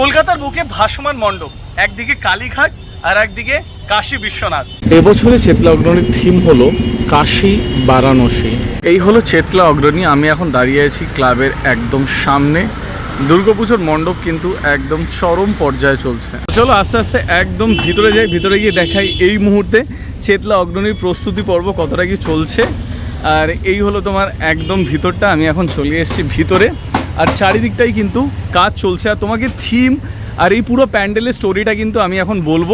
কলকাতার বুকে ভাসমান মণ্ডপ একদিকে কালীঘাট আর একদিকে কাশী বিশ্বনাথ। এবছরে চেতলা অগ্রণীর থিম হলো কাশী বারাণসী। এই হলো চেতলা অগ্রণী আমি এখন দাঁড়িয়ে আছি ক্লাবের একদম সামনে। দুর্গাপুজোর মণ্ডপ কিন্তু একদম চরম পর্যায়ে চলছে। চলো আস্তে আস্তে একদম ভিতরে যাই ভিতরে গিয়ে দেখাই এই মুহূর্তে চেতলা অগ্রণীর প্রস্তুতি পর্ব কতটা কি চলছে। আর এই হলো তোমার একদম ভিতরটা আমি এখন চলে এসেছি ভিতরে। আর চারিদিকটাই কিন্তু কাজ চলছে। আর তোমাকে থিম আর এই পুরো প্যান্ডেলের স্টোরিটা কিন্তু আমি এখন বলব।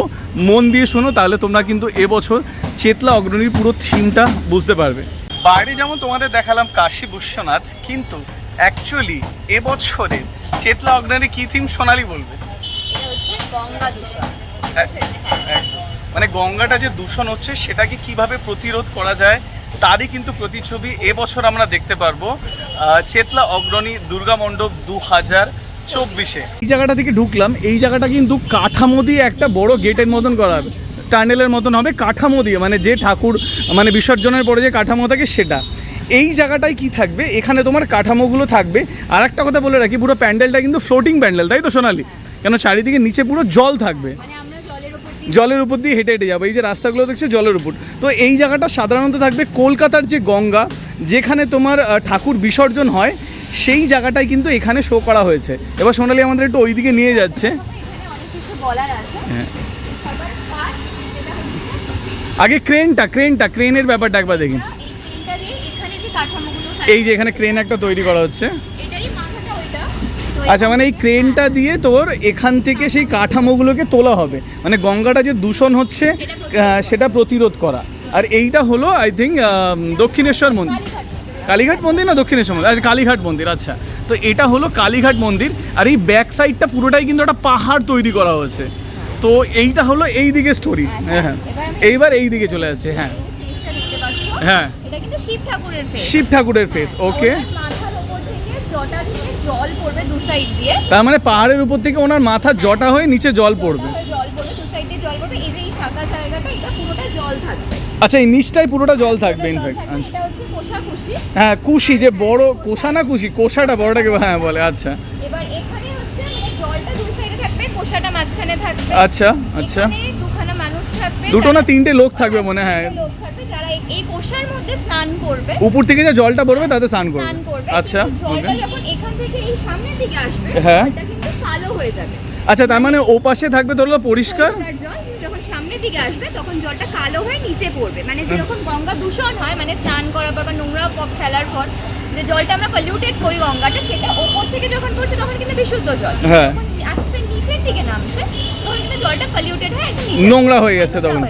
মন দিয়ে শোনো তাহলে তোমরা কিন্তু এবছর চেতলা অগ্রণীর পুরো থিমটা বুঝতে পারবে। বাইরে যেমন তোমাদের দেখালাম কাশী বিশ্বনাথ কিন্তু অ্যাকচুয়ালি এবছরে চেতলা অগ্নারে কি থিম সোনালি বলবে? হ্যাঁ। মানে গঙ্গাটা যে দূষণ হচ্ছে সেটাকে কীভাবে প্রতিরোধ করা যায় তারই কিন্তু প্রতিচ্ছবি এবছর আমরা দেখতে পারব। চেতলা অগ্রণী দুর্গা মণ্ডপ দু হাজার চব্বিশে। এই জায়গাটা থেকে ঢুকলাম এই জায়গাটা কিন্তু কাঠামো দিয়ে একটা বড় গেটের মতন করা হবে টানেলের মতন হবে কাঠামো দিয়ে মানে যে ঠাকুর মানে বিসর্জনের পরে যে কাঠামো থাকে সেটা। এই জায়গাটায় কি থাকবে? এখানে তোমার কাঠামোগুলো থাকবে। আর একটা কথা বলে রাখি পুরো প্যান্ডেলটা কিন্তু ফ্লোটিং প্যান্ডেল তাই তো সোনালি? কেন চারিদিকে নিচে পুরো জল থাকবে। মানে জলের উপর দিয়ে জলের উপর দিয়ে হেঁটে হেঁটে যাব এই যে রাস্তাগুলো দেখছ জলের উপর। তো এই জায়গাটা সাধারণত থাকবে কলকাতার যে গঙ্গা যেখানে তোমার ঠাকুর বিসর্জন হয়, সেই জায়গাটাই কিন্তু এখানে শো করা হয়েছে। এবার সোনালি আমাদের একটু ওইদিকে নিয়ে যাচ্ছে। হ্যাঁ। আগে ক্রেনটা ক্রেনটা ক্রেনের ব্যাপারটা একবার দেখি। এই যে এখানে ক্রেন একটা তৈরি করা হচ্ছে। আচ্ছা মানে এই ক্রেনটা দিয়ে তোর এখান থেকে সেই কাঠামোগুলোকে তোলা হবে। মানে গঙ্গাটা যে দূষণ হচ্ছে সেটা প্রতিরোধ করা। আর এইটা হলো আই থিঙ্ক দক্ষিণেশ্বর মন্দির। কালীঘাট মন্দির। না দক্ষিণেশ্বর মন্দির? আচ্ছা কালীঘাট মন্দির আচ্ছা। তো এটা হলো কালীঘাট মন্দির আর এই ব্যাক সাইডটা পুরোটাই কিন্তু একটা পাহাড় তৈরি করা হয়েছে। তো এইটা হলো এই দিকে স্টোরি হ্যাঁ হ্যাঁ। আমি- এইবার এই দিকে চলে আসছে হ্যাঁ। হ্যাঁ। শিব ঠাকুরের ফেস ওকে সাইড দিয়ে তার মানে পাহাড়ের উপর থেকে ওনার মাথা জটা হয়ে নিচে জল পড়বে। জল পড়বে জল পড়বে। এই যে এই জায়গাটা এটা পুরোটা জল থাকবে। আচ্ছা এই নিচটাই পুরোটা জল থাকবে ইনফ্যাক্ট এটা হচ্ছে কোষাকুষি হ্যাঁ কুশি যে বড় কোষা না কুশি কোষাটা বড়টাকে হ্যাঁ বলে আচ্ছা। এবার এখানে হচ্ছে মানে জলটা দুই সাইডে থাকবে কোষাটা মাঝখানে থাকবে। আচ্ছা আচ্ছা। দুখানা মানুষ থাকবে দুটো না তিনটে লোক থাকবে মনে হয়। লোক থাকবে যারা এই- কোষার মধ্যে স্নান করবে। উপর থেকে যে জলটা পড়বে তাতে স্নান করবে। আচ্ছা জলটা যখন এখান থেকে এই সামনের দিকে আসবে হ্যাঁ। জলটা কিন্তু কালো হয়ে যাবে। আচ্ছা তার মানে ও পাশে থাকবে তোর পরিষ্কার জল দিকে আসবে তখন জলটা কালো হয়ে নিচে পড়বে। মানে যেরকম গঙ্গা দূষণ হয় মানে স্নান করার পর বা নোংরা ফেলার পর যে জলটা আমরা পলিউটেড করি গঙ্গাটা সেটা ওপর থেকে যখন পড়ছে তখন কিন্তু বিশুদ্ধ জল। হ্যাঁ। আস্তে নিচের দিকে নামছে তখন কিন্তু জলটা পলিউটেড হয়ে নোংরা হয়ে নোংরা তখন।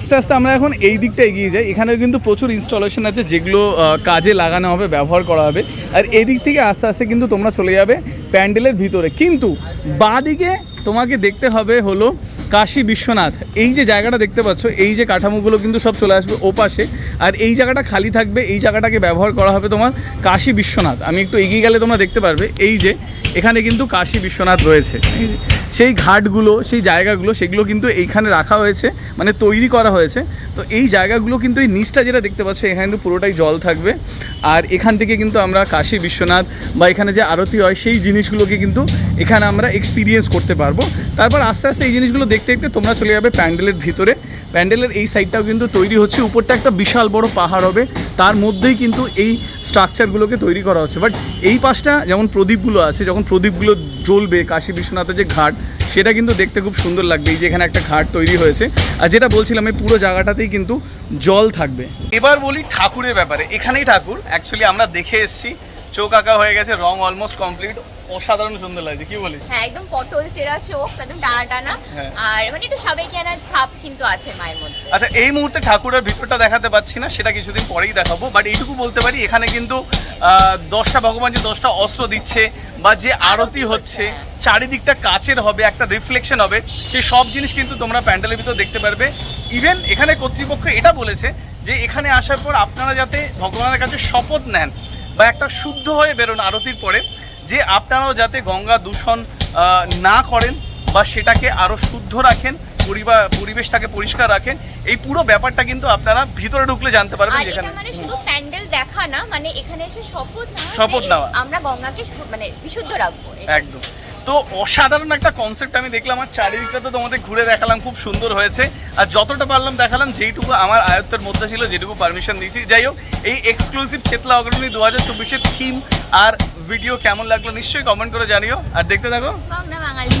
আস্তে আস্তে আমরা এখন এই দিকটা এগিয়ে যাই। এখানেও কিন্তু প্রচুর ইনস্টলেশন আছে যেগুলো কাজে লাগানো হবে ব্যবহার করা হবে। আর এই দিক থেকে আস্তে আস্তে কিন্তু তোমরা চলে যাবে প্যান্ডেলের ভিতরে। কিন্তু বাঁ দিকে তোমাকে দেখতে হবে হলো কাশী বিশ্বনাথ, এই যে জায়গাটা দেখতে পাচ্ছ, এই যে কাঠামোগুলো কিন্তু সব চলে আসবে ওপাশে, আর এই জায়গাটা খালি থাকবে, এই জায়গাটাকে ব্যবহার করা হবে তোমার কাশী বিশ্বনাথ। আমি একটু এগিয়ে গেলে তোমরা দেখতে পারবে, এই যে এখানে কিন্তু কাশী বিশ্বনাথ রয়েছে। সেই ঘাটগুলো, সেই জায়গাগুলো, সেগুলো কিন্তু এইখানে রাখা হয়েছে মানে তৈরি করা হয়েছে। তো এই জায়গাগুলো কিন্তু এই নিচটা যেটা দেখতে পাচ্ছ, এখানে কিন্তু পুরোটাই জল থাকবে। আর এখান থেকে কিন্তু আমরা কাশী বিশ্বনাথ বা এখানে যে আরতি হয়, সেই জিনিসগুলোকে কিন্তু এখানে আমরা এক্সপিরিয়েন্স করতে পারব। তারপর আস্তে আস্তে এই জিনিসগুলো দেখতে দেখতে তোমরা চলে যাবে প্যান্ডেলের ভিতরে। প্যান্ডেলের এই সাইডটাও কিন্তু তৈরি হচ্ছে। উপরটা একটা বিশাল বড় পাহাড় হবে। তার মধ্যেই কিন্তু এই স্ট্রাকচারগুলোকে তৈরি করা হচ্ছে। বাট এই পাশটা যেমন প্রদীপগুলো আছে, যখন প্রদীপগুলো জ্বলবে, কাশী বিশ্বনাথের যে ঘাট, সেটা কিন্তু দেখতে খুব সুন্দর লাগবে। এই যে এখানে একটা ঘাট তৈরি হয়েছে। আর যেটা বলছিলাম, এই পুরো জায়গাটাতেই কিন্তু জল থাকবে। এবার বলি ঠাকুরের ব্যাপারে। এখানেই ঠাকুর। অ্যাকচুয়ালি আমরা দেখে এসছি। চোখ আঁকা হয়ে গেছে, রং অলমোস্ট কমপ্লিট অসাধারণ সুন্দর লাগছে কি বলিস? হ্যাঁ একদম পটল চেরা চোখ একদম টানা টানা। হ্যাঁ। আর মানে একটু সাবেকিয়ানার ছাপ কিন্তু আছে মায়ের মধ্যে। আচ্ছা এই মুহূর্তে ঠাকুরের ভিতরটা দেখাতে পাচ্ছি না সেটা কিছুদিন পরেই দেখাবো বাট এইটুকু বলতে পারি এখানে কিন্তু দশটা ভগবান যে দশটা অস্ত্র দিচ্ছে বা যে আরতি হচ্ছে চারিদিকটা কাচের হবে একটা রিফ্লেকশন হবে সেই সব জিনিস কিন্তু তোমরা প্যান্ডেলের ভিতর দেখতে পারবে। ইভেন এখানে কর্তৃপক্ষ এটা বলেছে যে এখানে আসার পর আপনারা যাতে ভগবানের কাছে শপথ নেন বা একটা শুদ্ধ হয়ে বেরোন আরতির পরে যে আপনারাও যাতে গঙ্গা দূষণ না করেন বা সেটাকে আরও শুদ্ধ রাখেন পরিবার পরিবেশটাকে পরিষ্কার রাখেন এই পুরো ব্যাপারটা কিন্তু আপনারা ভিতরে ঢুকলে জানতে পারবেন যেখানে মানে শুধু প্যান্ডেল দেখা না মানে এখানে এসে শপথ শপথ নেওয়া। আমরা গঙ্গাকে মানে বিশুদ্ধ রাখব একদম তো অসাধারণ একটা কনসেপ্ট আমি দেখলাম, আর চারিদিকটা তো তোমাদের ঘুরে দেখালাম, খুব সুন্দর হয়েছে। আর যতটা পারলাম দেখালাম, যেইটুকু আমার আয়ত্তের মধ্যে ছিল, যেটুকু পারমিশন দিয়েছি। যাই হোক, এই এক্সক্লুসিভ ছেতলা অগ্রণী দু হাজার চব্বিশের থিম আর ভিডিও কেমন লাগল, নিশ্চয়ই কমেন্ট করে জানিও। আর দেখতে থাকো। বাঙালি।